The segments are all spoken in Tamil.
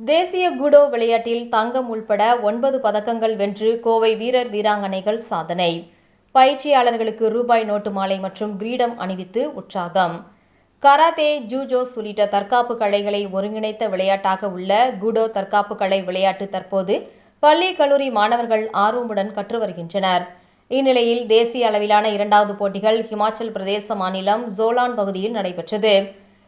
தேசிய குடோ விளையாட்டில் தங்கம் உள்பட ஒன்பது பதக்கங்கள் வென்று கோவை வீரர் வீராங்கனைகள் சாதனை. பயிற்சியாளர்களுக்கு ரூபாய் நோட்டு மாலை மற்றும் கிரீடம் அணிவித்து உற்சாகம். கராத்தே ஜூஜோஸ் உள்ளிட்ட தற்காப்பு கலைகளை ஒருங்கிணைத்த விளையாட்டாக உள்ள குடோ தற்காப்பு கலை விளையாட்டு தற்போது பள்ளி கல்லூரி மாணவர்கள் ஆர்வமுடன் கற்று வருகின்றனர். இந்நிலையில் தேசிய அளவிலான இரண்டாவது போட்டிகள் ஹிமாச்சல் பிரதேச மாநிலம் ஜோலான் பகுதியில் நடைபெற்றது.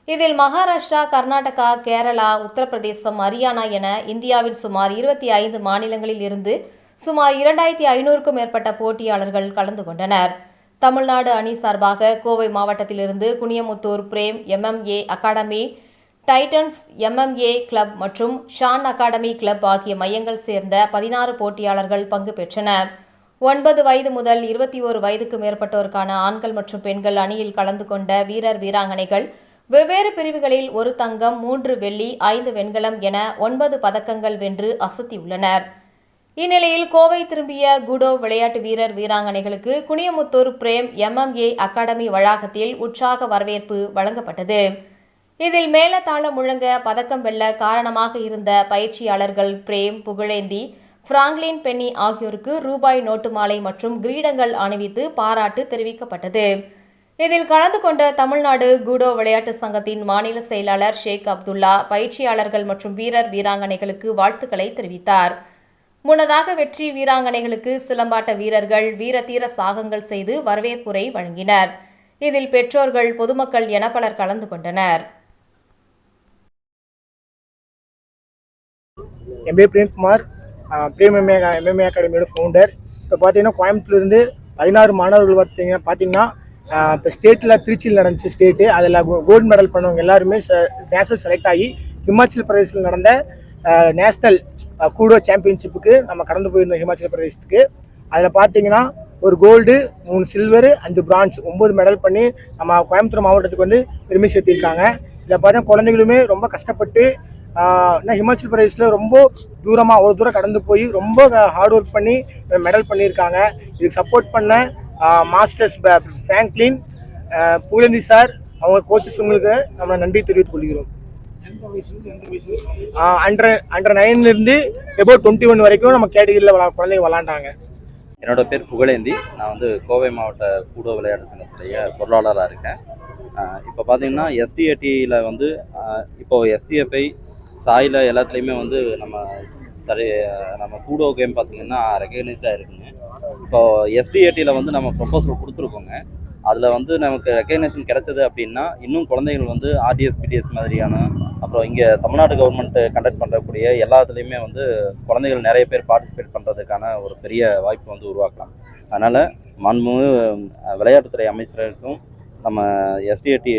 இதில் மகாராஷ்டிரா கர்நாடகா கேரளா உத்தரப்பிரதேசம் ஹரியானா என இந்தியாவின் சுமார் இருபத்தி ஐந்து மாநிலங்களில் இருந்து சுமார் இரண்டாயிரத்தி ஐநூறுக்கும் மேற்பட்ட போட்டியாளர்கள் கலந்து கொண்டனர். தமிழ்நாடு அணி சார்பாக கோவை மாவட்டத்திலிருந்து Kuniyamuthur Prem MMA academy Titans MMA club மற்றும் ஷான் அகாடமி கிளப் ஆகிய மையங்கள் சேர்ந்த பதினாறு போட்டியாளர்கள் பங்கு பெற்றனர். ஒன்பது வயது முதல் இருபத்தி ஓரு வயதுக்கு மேற்பட்டோருக்கான ஆண்கள் மற்றும் பெண்கள் அணியில் கலந்து கொண்ட வீரர் வீராங்கனைகள் வெவ்வேறு பிரிவுகளில் ஒரு தங்கம் மூன்று வெள்ளி ஐந்து வெண்கலம் என ஒன்பது பதக்கங்கள் வென்று அசத்தியுள்ளனர். இந்நிலையில் கோவை திரும்பிய குடோ விளையாட்டு வீரர் வீராங்கனைகளுக்கு குனியமுத்தூர் பிரேம் எம்எம்ஏ அகாடமி வளாகத்தில் உற்சாக வரவேற்பு வழங்கப்பட்டது. இதில் மேலதாளம் முழங்க பதக்கம் வெல்ல காரணமாக இருந்த பயிற்சியாளர்கள் பிரேம் புகழேந்தி பிராங்க்லின் பென்னி ஆகியோருக்கு ரூபாய் நோட்டு மாலை மற்றும் கிரீடங்கள் அணிவித்து பாராட்டு தெரிவிக்கப்பட்டது. இதில் கலந்து கொண்ட தமிழ்நாடு கூடோ விளையாட்டு சங்கத்தின் மாநில செயலாளர் ஷேக் அப்துல்லா பயிற்சியாளர்கள் மற்றும் வீரர் வீராங்கனைகளுக்கு வாழ்த்துக்களை தெரிவித்தார். முன்னதாக வெற்றி வீராங்கனைகளுக்கு சிலம்பாட்ட வீரர்கள் வீரதீர சாகங்கள் செய்து வரவேற்புரை வழங்கினர். இதில் பெற்றோர்கள் பொதுமக்கள் என பலர் கலந்து கொண்டனர். என் பேர் பிரேம்குமார். ஆஹ் பிரேம் எம்ஏ எம்எம்ஏ அகாடமியோட ஃபவுண்டர் இப்போ பார்த்தீங்கன்னா கோயம்புத்தூர்லேருந்து பதினாறு மாணவர்கள் பார்த்தீங்கன்னா பார்த்தீங்கன்னா இப்போ ஸ்டேட்டில் திருச்சியில் நடந்துச்சு ஸ்டேட்டு அதில் கோல்டு மெடல் பண்ணவங்க எல்லாருமே நேஷனல் செலக்ட் ஆகி ஹிமாச்சல் பிரதேசில் நடந்த நேஷ்னல் கூடோ சாம்பியன்ஷிப்புக்கு நம்ம கடந்து போயிருந்தோம் ஹிமாச்சல் பிரதேசத்துக்கு. அதில் பார்த்தீங்கன்னா ஒரு கோல்டு மூணு சில்வரு அஞ்சு பிரான்ஸ் ஒம்பது மெடல் பண்ணி நம்ம கோயம்புத்தூர் மாவட்டத்துக்கு வந்து பெருமை சேர்த்திருக்காங்க இதில் பார்த்தீங்கன்னா குழந்தைகளுமே ரொம்ப கஷ்டப்பட்டு ஆனால் ஹிமாச்சல் பிரதேசில் ரொம்ப தூரமாக அவ்வளோ தூரம் கடந்து போய் ரொம்ப ஹார்ட் ஒர்க் பண்ணி மெடல் பண்ணியிருக்காங்க. இதுக்கு சப்போர்ட் பண்ண மாஸ்டர்ஸ் ஃப்ராங்க்லின் புகழேந்தி சார் அவங்க கோச்சஸ் உங்களுக்கு நம்ம நன்றி தெரிவித்துக் கொள்கிறோம். அண்டர் அண்டர் நைன்லேருந்து எபோ டுவெண்ட்டி ஒன் வரைக்கும் நம்ம கேட்டகிரியில் விளா குழந்தைங்க விளாண்டாங்க. என்னோட பேர் புகழேந்தி. நான் வந்து கோவை மாவட்ட கூடோ விளையாட்டு சங்கத்துடைய பொருளாளராக இருக்கேன். இப்போ பார்த்தீங்கன்னா எஸ்டிஏடியில் வந்து ஆஹ் இப்போ எஸ்டிஎஃப்ஐ சாயில் எல்லாத்துலேயுமே வந்து நம்ம சரி நம்ம கூடோ கேம் பார்த்தீங்கன்னா ரெக்கக்னைஸ்டாக இருக்குங்க. இப்போ எஸ்டிஏடியில் வந்து நம்ம ப்ரொப்போசல் கொடுத்துருக்கோங்க. அதில் வந்து நமக்கு ரெக்கக்னேஷன் கிடைச்சது அப்படின்னா இன்னும் குழந்தைகள் வந்து ஆர்டிஎஸ் பிடிஎஸ் மாதிரியான அப்புறம் இங்கே தமிழ்நாடு கவர்மெண்ட் கண்டக்ட் பண்ணுறக்கூடிய எல்லாத்துலேயுமே வந்து குழந்தைகள் நிறைய பேர் பார்ட்டிசிபேட் பண்ணுறதுக்கான ஒரு பெரிய வாய்ப்பு வந்து உருவாக்கலாம். அதனால் மாண்புமிகு விளையாட்டுத்துறை அமைச்சருக்கும் நம்ம எஸ்டிஏடி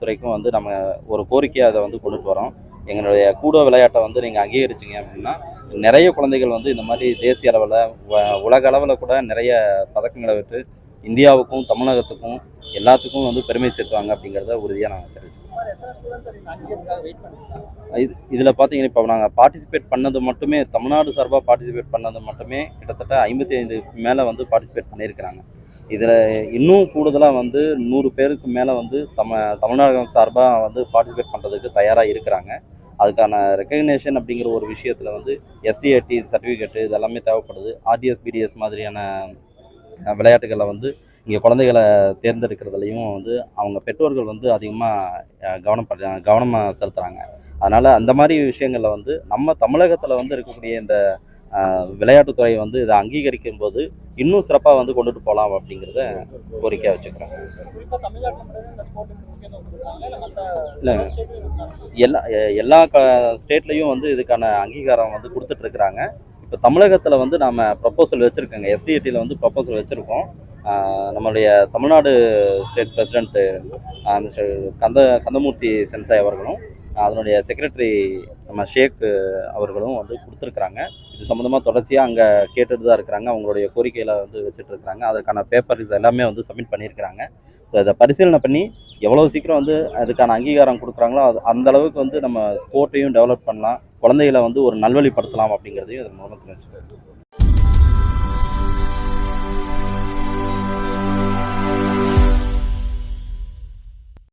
துறைக்கும் வந்து நம்ம ஒரு கோரிக்கையாக அதை வந்து கொண்டுட்டு வரோம். எங்களுடைய கூடோ விளையாட்டை வந்து நீங்கள் அங்கீகரிச்சிங்க அப்படின்னா நிறைய குழந்தைகள் வந்து இந்த மாதிரி தேசிய அளவில் உலக அளவில் கூட நிறைய பதக்கங்களை விட்டு இந்தியாவுக்கும் தமிழகத்துக்கும் எல்லாத்துக்கும் வந்து பெருமை சேர்த்துவாங்க அப்படிங்கிறத உறுதியாக நாங்கள் தெரிவிச்சுக்கோம் இது இதில் பார்த்தீங்கன்னா இப்போ நாங்கள் பார்ட்டிசிபேட் பண்ணது மட்டுமே தமிழ்நாடு சார்பாக பார்ட்டிசிபேட் பண்ணது மட்டுமே கிட்டத்தட்ட ஐம்பத்தி ஐந்து மேலே வந்து பார்ட்டிசிபேட் பண்ணியிருக்கிறாங்க. இதில் இன்னும் கூடுதலாக வந்து நூறு பேருக்கு மேலே வந்து தம தமிழ்நாடகம் சார்பாக வந்து பார்ட்டிசிபேட் பண்ணுறதுக்கு தயாராக இருக்கிறாங்க. அதுக்கான ரெக்கக்னேஷன் அப்படிங்கிற ஒரு விஷயத்தில் வந்து எஸ்டிஏடி சர்டிஃபிகேட்டு இதெல்லாமே தேவைப்படுது. ஆர்டிஎஸ் பிடிஎஸ் மாதிரியான விளையாட்டுகளை வந்து இங்கே குழந்தைகளை தேர்ந்தெடுக்கிறதுலையும் வந்து அவங்க பெற்றோர்கள் வந்து அதிகமாக கவனம் கவனமாக செலுத்துகிறாங்க அதனால் அந்த மாதிரி விஷயங்களில் வந்து நம்ம தமிழகத்தில் வந்து இருக்கக்கூடிய இந்த விளையாட்டுத்துறை வந்து இதை அங்கீகரிக்கும் போது இன்னும் சிறப்பாக வந்து கொண்டுட்டு போகலாம் அப்படிங்கிறத கோரிக்கையாக வச்சுக்கிறேன் இல்லை எல்லா எ- எல்லா க ஸ்டேட்லேயும் வந்து இதுக்கான அங்கீகாரம் வந்து கொடுத்துட்ருக்குறாங்க இப்போ தமிழகத்தில் வந்து நாம் ப்ரப்போசல் வச்சுருக்கோங்க. எஸ்டிஏடியில் வந்து ப்ரப்போசல் வச்சுருக்கோம். நம்மளுடைய Tamil Nadu state president mister Kanda Kandamurthy sensei அவர்களும். அதனுடைய செக்ரட்டரி நம்ம ஷேக் அவர்களும் வந்து கொடுத்துருக்குறாங்க. இது சம்மந்தமாக தொடர்ச்சியாக அங்கே கேட்டுட்டு தான் இருக்கிறாங்க. அவங்களுடைய கோரிக்கையில் வந்து வச்சுட்டு இருக்கிறாங்க. அதற்கான பேப்பர்ஸ் எல்லாமே வந்து சப்மிட் பண்ணியிருக்கிறாங்க. ஸோ இதை பரிசீலனை பண்ணி எவ்வளோ சீக்கிரம் வந்து அதுக்கான அங்கீகாரம் கொடுக்குறாங்களோ அது அந்த அளவுக்கு வந்து நம்ம ஸ்போர்ட்டையும் டெவலப் பண்ணலாம். குழந்தைகளை வந்து ஒரு நல்வழிப்படுத்தலாம் அப்படிங்கிறதையும் இது மூலமாக தெரிஞ்சுக்கிறேன்